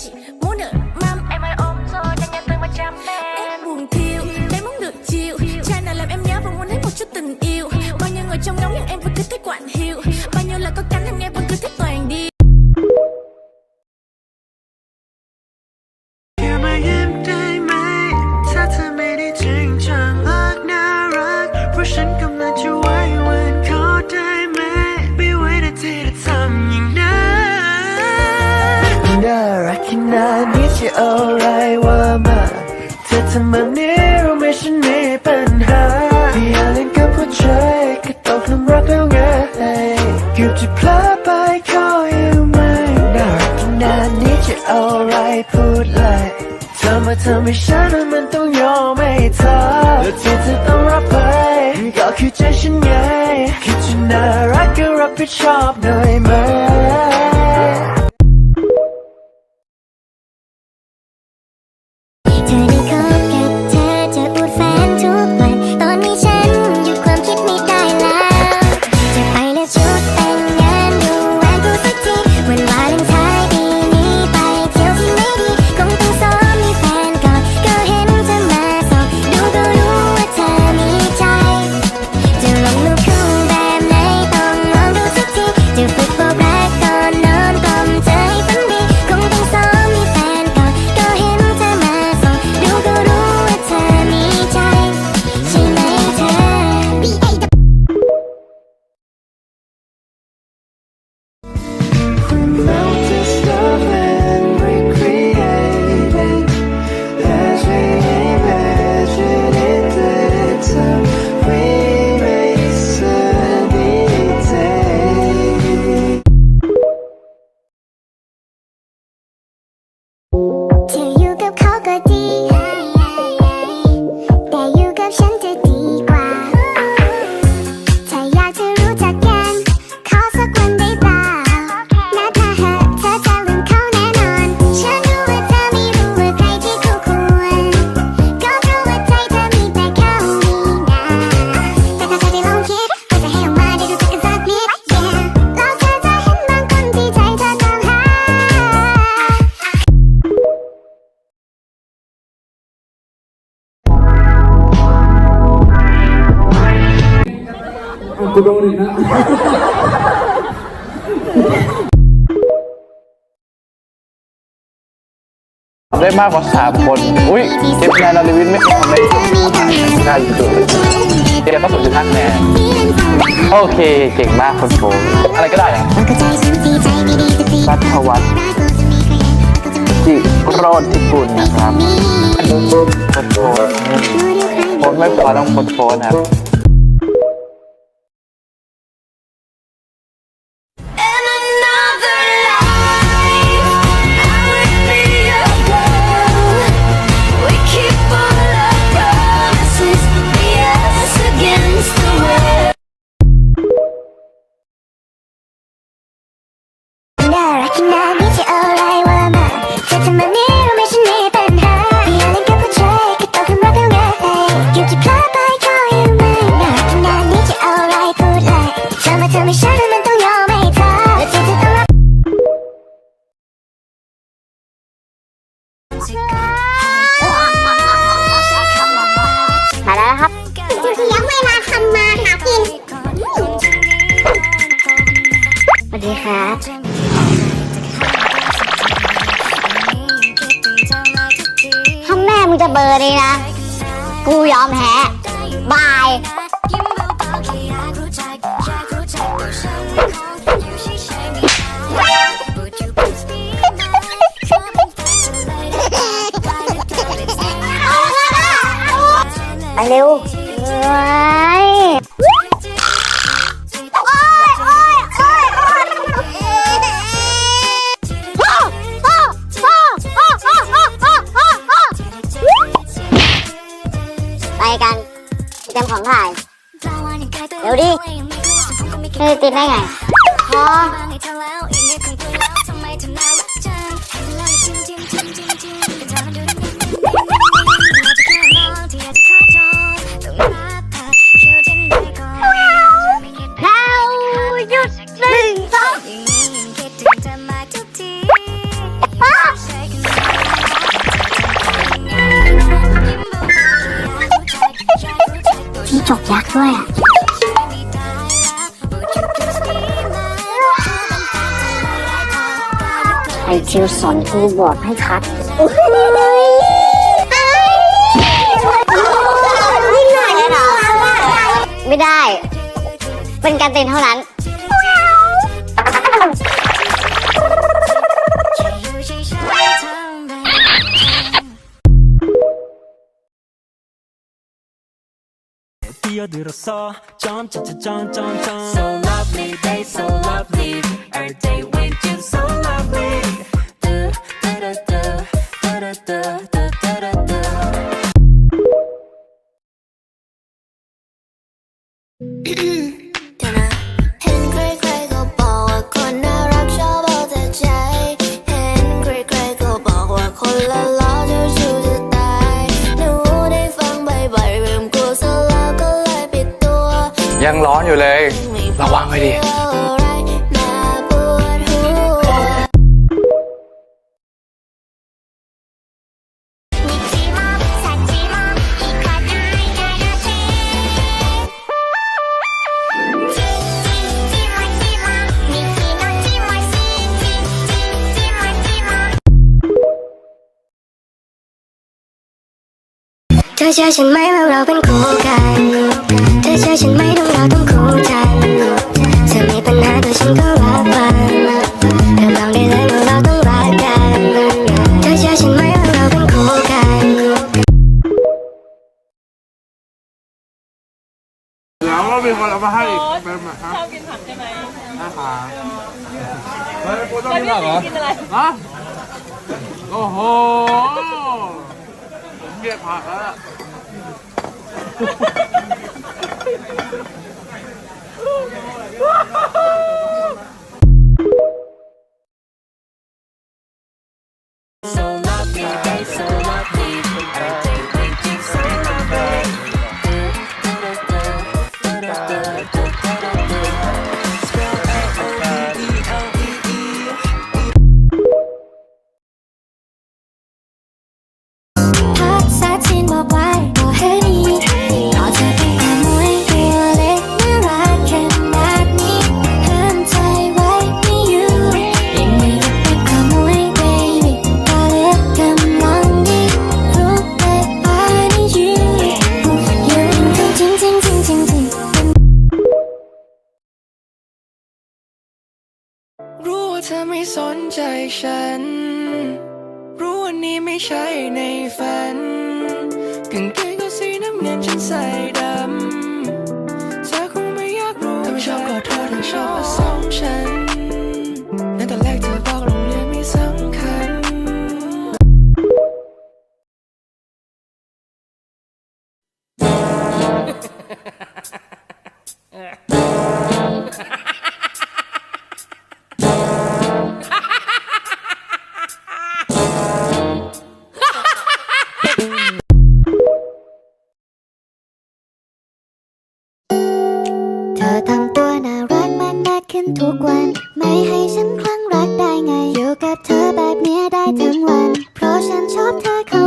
chị muốn được mâm em ơi ôm rồi đang nhắn tôi mà chăm em em buồn thiêu đây muốn được chiều. Cha nào làm em nhớ và muốn thấy một chút tình yêu. Bao nhiêu người trong ngóng nhưng em vẫn cứ thích quạnh hiu. Bao nhiêu là có cánh em nghe vẫn cứ thích toàn điều ำไนี้เราไม่ฉันมีปัญหาอย่าเล่นกับหัวใจก็ตกหลุมรักแล้วไงเกือบจะพลาดไปขออยู่ไหมน่ารักนานนี้จะเอาอะไรพูดเลยเธอมาทำให้ฉันมันต้องยอมไม่เธอและเธอจะต้องรับไปก็คือใจฉันไงคิดจะน่ารักก็รับผิดชอบหน่อยไหม กูโดนอีกนะได้มากกว่าสามคน อุ้ยเอฟแนนอลิวินไม่ทำได้ได้จุดเดี๋ยวก็สุดจุดห้าคแน่โอเค เก่งมากคนโกงอะไรก็ได้อะรัฐวัฒน์จิโรดทิกุลนะครับโพนไม่พอต้องโพสโพสนะครับ ดีครับมึงจะเบอร์นี่นะ กูยอมแพ้ บาย ไปเร็ว ของถ่าย เดี๋ยวดิเฮ้ยติดได้ไง อ๋อ จกยักษ์ด้วยอะไอทิวสอนกูบอกให้คัดไม่ได้ เป็นการเต้นเท่านั้น 뛰어들었어 점점점점점 So lovely day so lovely Every day with you so lovely 뚜, 따라따, 따라따, 따, 따라따. เ อะไปดหัวเธอเชื่อฉันไหมว่าเราเป็นคู่กัน เธอเชื่อฉันไหมต้องเราต้อง ก็มีคนเอามาให้อีกเป็นแบบฮะชอบกินผักใช่ไหมอาหารเฮ้ยกูต้องกินผักเหรอกินอะไรฮะโอ้โหผมเกลียดผักแล้ว ธอไม่สนใจฉัน รู้ว่านี่ไม่ใช่ในฝันกางเกงก็สีน้ำเงินฉันใส่ดำ เธอคงไม่อยากรู้เธอไม่ชอบก็เธอเธอชอบผสมฉัน เธอแบบนี้ได้ทั้งวัน เพราะฉันชอบเธอเขา